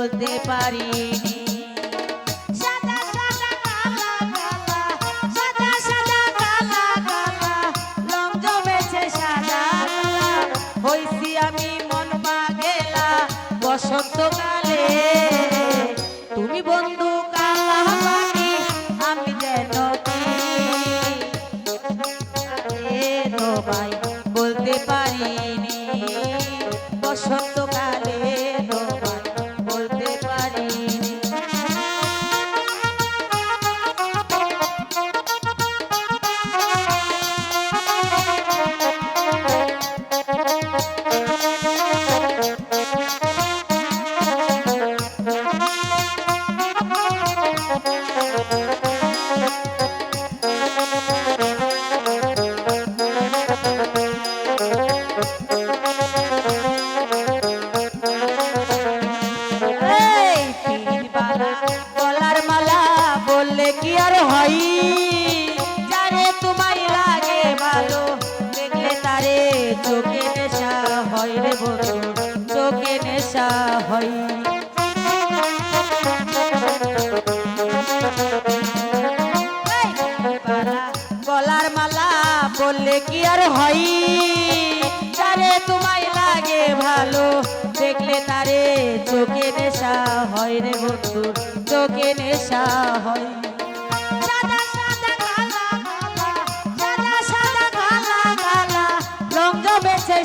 বলতে পারিনি সাদা সাদা, কালা কালা, সাদা সাদা, কালা কালা, রং জমেছে সাদা, কালা। হইছি আমি মন পাগেলা, বসন্তকালে। আমি বলতে পারিনি। বসন্তকালে বললে কি আর হয়? যারে তোমায় লাগে ভালো, দেখলে তারে চোখে নেশা হয় রে বন্ধু, চোখে নেশা হয়। গলার মালা বললে কি আর হয়? যারে তোমায় লাগে ভালো। দেখলে তারে চোখে নেশা হয় রে বন্ধু, চোখে নেশা হয়।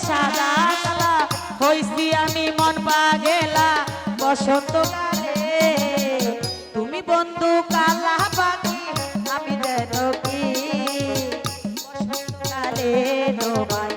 সাদা কালা হইছি আমি মন পাগেলা বসন্তকালে তুমি বন্ধু কালা পাখি, আমি যেন কি? বসন্তকালে তোমায়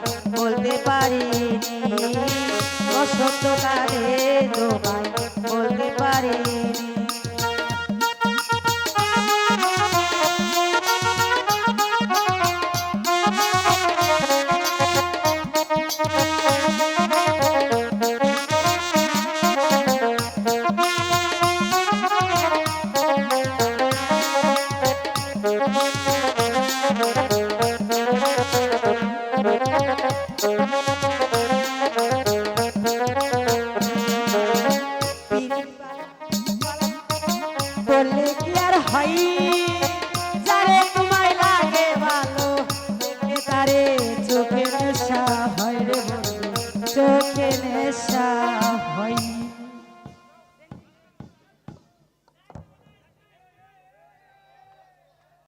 বললে কি আর হয়